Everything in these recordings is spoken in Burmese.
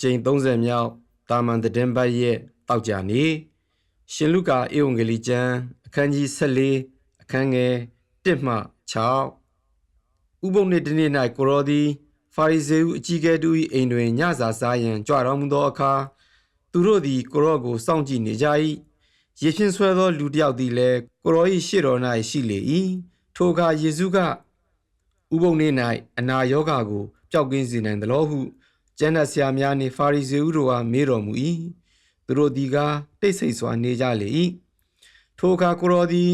ကြိမ်30မြောက်တာမန်သတင်းပတ်ရဲ့တောက်ကြနေရှင်လုကာဧဝံဂေလိကျမ်းအခန်းကြီး14အခန်းငယ်1မှ6ဥပုံနေ့တစ်နေ့၌ကိုရောသည်ဖာရိဇေဟုအကြီးကဲတို့၏အိမ်တွင်ညစာစားရန်ကြွတော်မူသောအခါသူတို့သည်ကိုရောကိုစောင့်ကြည့်နေကြ၏ယေရှင်းဆွဲသောလူတစ်ယောက်သည်လည်းကိုရော၏ရှေ့တော်၌ရှိလေ၏ထိုအခါယေရှုကဥပုံနေ့၌အနာရောဂါကိုပျောက်ကင်းစေနိုင်သလိုဟု ကျမ်းစာဆရာများနှင့်ဖာရိဇေဟုတို့အားမေးတော်မူ၏သူတို့သည်ကတိတ်ဆိတ်စွာနေကြလေ၏ထိုအခါကိုရောသည်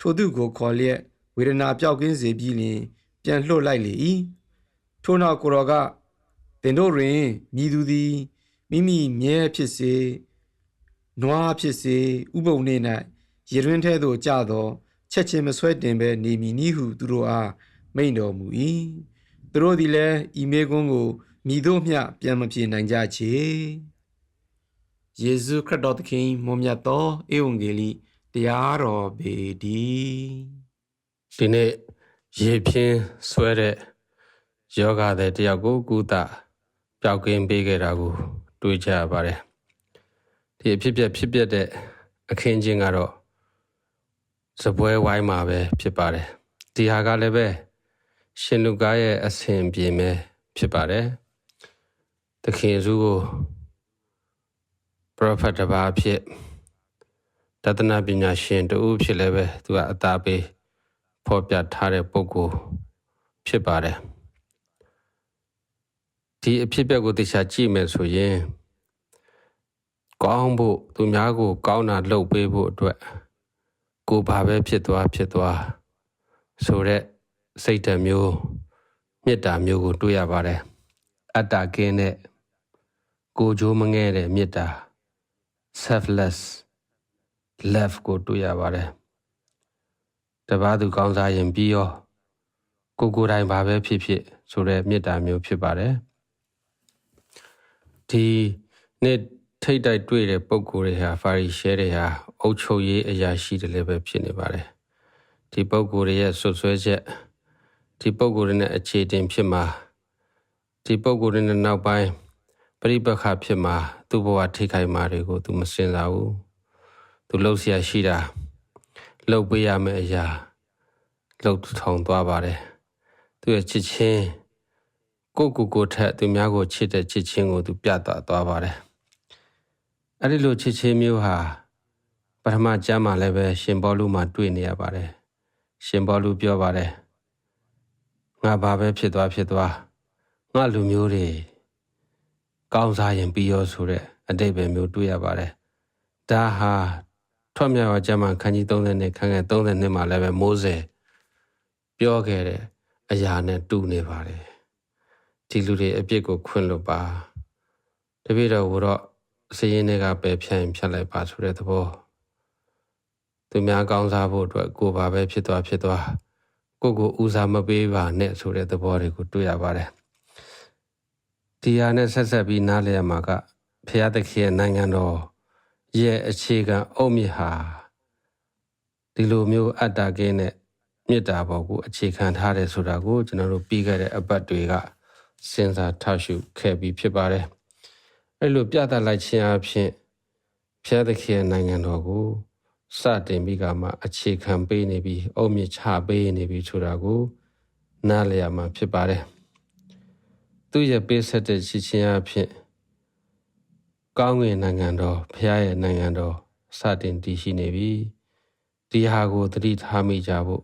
ထိုသူကိုခေါ်လျက်ဝေဒနာပျောက်ကင်းစေပြီးလျှင်ပြန်လှုပ်လိုက်လေ၏ထိုနောက်ကိုရောကသင်တို့တွင်မိသူသည်မိမိမြဲဖြစ်စေနွားဖြစ်စေဥပုံနေ၌ရေရင်းထဲသို့ကြသောချက်ချင်းမဆွဲတင်ဘဲနေမည်နည်းဟုသူတို့အားမိန့်တော်မူ၏သူတို့သည်လည်းဤမေကွန်းကို မိတို့မျှပြန်မပြေနိုင်ကြချေယေရှုခရစ်တော်သခင်မွန်မြတ်သောဧဝံဂေလိတရားတော်ပေတည်းဒီနေ့ရေဖြင်းဆွဲတဲ့ယောဂတဲ့တယောက်ကိုကုသပျောက်ကင်းပေးခဲ့တာကိုတွေ့ကြရပါတယ်ဒီအဖြစ်ပြက်ဖြစ်ပြက်တဲ့အခင်းချင်းကတော့စပွဲဝိုင်းမှာပဲဖြစ်ပါတယ်ဒီဟာကလည်းပဲရှင်လူကားရဲ့အစဉ်ပြေမဲ့ဖြစ်ပါတယ် သခင်ယေရှုကိုပရောဖက်တစ်ပါးဖြစ်တသနာပညာရှင်တူဖြစ်လည်းပဲသူကအသာပေးဖော်ပြထားတဲ့ပုဂ္ဂိုလ်ဖြစ်ပါတယ်ဒီအဖြစ်အပျက်ကိုသိချာကြည့်မယ်ဆိုရင်ကောင်းဖို့သူများကို ကောင်းတာလုပ်ပေးဖို့အတွက်ကိုဘာပဲဖြစ်သွားဖြစ်သွားဆိုတဲ့စိတ်ဓာတ်မျိုးမေတ္တာမျိုးကိုတွေ့ရပါတယ်အတ္တကင်းတဲ့ ကိုကြိုးမငဲတဲ့မေတ္တာ selfless love ကိုတွေ့ရပါတယ်တပားသူကောင်းစားရင်ပြီးရောကိုကိုယ်တိုင်ဘာပဲဖြစ်ဖြစ်ဆိုတဲ့မေတ္တာမျိုးဖြစ်ပါတယ်ဒီနေ့ထိတ်တိုက်တွေ့တဲ့ပုံကိုယ်တွေဟာဖာရီရှဲတွေဟာအုတ်ချုပ်ရေးအရာရှိတယ်လည်းပဲဖြစ်နေပါတယ်ဒီပုံကိုယ်တွေရဲ့ဆွဆွဲချက်ဒီပုံကိုယ်တွေနဲ့အခြေတင်ဖြစ်မှာဒီပုံကိုယ်တွေနဲ့နောက်ပိုင်း ပြိပခဖြစ်မှာသူ့ဘဝထိခိုက်မှာတွေကို သူမစင်စားဘူးသူလှုပ်ရှားရှိတာလှုပ်ပေးရမယ့်အရာလှုပ်ထုံသွားပါတယ်သူရဲ့ချစ်ချင်းကိုကိုကိုထက်သူများကိုချစ်တဲ့ချစ်ချင်းကိုသူပြသသွားပါတယ်အဲ့ဒီလိုချစ်ချင်းမျိုးဟာပထမကျမ်းမှာလည်းပဲရှင်ဘောလူမှာတွေ့နေရပါတယ်ရှင်ဘောလူပြောပါတယ်ငါဘာပဲဖြစ်သွားဖြစ်သွားငါလူမျိုးတွေ ကောင်းစားရင်ပြီးရောဆိုတဲ့အတိတ်ပဲမျိုးတွေ့ရပါတယ်ဒါဟာထွက်မြောက်ကျမ်းမှာခန်းကြီး30နဲ့ခန်းငယ်30နှစ်မှာလည်းပဲမိုးစေပြောခဲ့တဲ့အရာနဲ့တူနေပါတယ်ဒီလူတွေအပြစ်ကိုခွင့်လွတ်ပါတပည့်တော်ကတော့စည်ရင်တွေကပယ်ဖြတ်ရင်ဖြတ်လိုက်ပါဆိုတဲ့သဘောသူများကောင်းစားဖို့အတွက်ကိုယ်ပါပဲဖြစ်သွားဖြစ်သွားကိုကိုဦးစားမပေးပါနဲ့ဆိုတဲ့သဘောတွေကိုတွေ့ရပါတယ် ဒီဟာနဲ့ဆက်ဆက်ပြီးနားလည်ရမှာကဖျားသခင်နိုင်ငံတော်ရဲ့အခြေခံအုတ်မြစ်ဟာဒီလိုမျိုးအတ္တကင်းတဲ့မေတ္တာပေါ်ကိုအခြေခံထားတယ်ဆိုတာကိုကျွန်တော်တို့ပြီးခဲ့တဲ့အပတ်တွေကစဉ်းစားထားရှုခဲ့ပြီးဖြစ်ပါတယ်အဲ့လိုပြသလိုက်ခြင်းအဖြစ်ဖျားသခင်နိုင်ငံတော်ကိုစတင်ပြီးကမှအခြေခံပေးနေပြီးအုတ်မြစ်ချပေးနေပြီးဆိုတာကိုနားလည်ရမှာဖြစ်ပါတယ် သူရဲ့ပေးဆက်တဲ့ချစ်ချင်းအဖြစ်ကောင်းကင်နိုင်ငံတော်ဖခင်ရဲ့နိုင်ငံတော်စတင်တည်ရှိနေပြီဒီဟာကိုသတိထားမိကြဖို့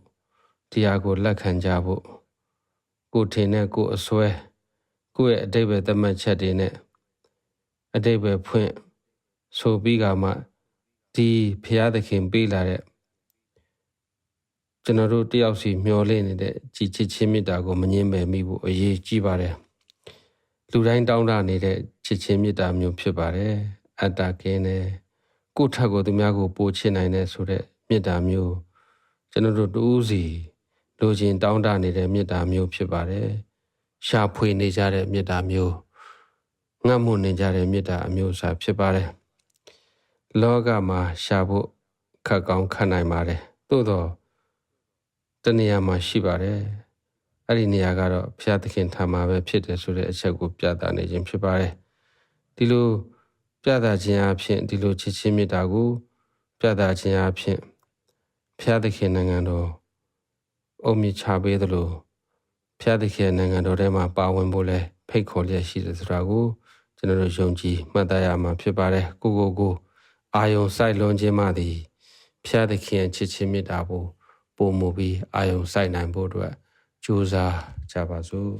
ဒီဟာကိုလက်ခံကြဖို့ကိုထင်တဲ့ကိုအစွဲကိုယ့်ရဲ့အတိတ်ပဲသတ်မှတ်ချက်တွေနဲ့အတိတ်ပဲဖွင့်ဆိုပြီးကမှဒီဖရာသခင်ပေးလာတဲ့ကျွန်တော်တို့တယောက်စီမျောလင့်နေတဲ့ကြည်ချစ်ချင်းမေတ္တာကိုမငြင်းပယ်မိဖို့အရေးကြီးပါတယ် လူတိုင်းတောင်းတနေတဲ့ချစ်ချင်းမေတ္တာမျိုးဖြစ်ပါတယ်အတ္တကင်းတယ်ကိုယ့်ထက်ကိုသူများကိုပို့ချစ်နိုင်တဲ့ဆိုတဲ့မေတ္တာမျိုးကျွန်တော်တို့တူးစီလိုချင်တောင်းတနေတဲ့မေတ္တာမျိုးဖြစ်ပါတယ်ရှာဖွေနေကြတဲ့မေတ္တာမျိုးငတ်မှုနေကြတဲ့မေတ္တာအမျိုးအစားဖြစ်ပါတယ်လောကမှာရှာဖို့ခက်ကောင်းခက်နိုင်ပါတယ်သို့တော့တနေရာမှာရှိပါတယ် အဲ့ဒီနေရာကတော့ဘုရားသခင်ထာမှာပဲဖြစ်တယ်ဆိုတဲ့အချက်ကိုပြသနေခြင်းဖြစ်ပါတယ်ဒီလိုပြသခြင်းအဖြစ်ဒီလိုချစ်ချင်းမေတ္တာကိုပြသခြင်းအဖြစ်ဖျားသခင်နိုင်ငံတော်အုံမြင့်ချပေးသလိုဖျားသခင်နိုင်ငံတော်ထဲမှာပါဝင်ဖို့လဲဖိတ်ခေါ်လျက်ရှိတယ်ဆိုတာကိုကျွန်တော်တို့ယုံကြည်မှတ်သားရမှာဖြစ်ပါတယ်ကိုကိုကိုအာယုံစိုက်လွန်ခြင်းမှသည်ဖျားသခင်ချစ်ချင်းမေတ္တာကိုပုံမူပြီးအာယုံစိုက်နိုင်ဖို့အတွက် ကြိုးစားကြပါစို့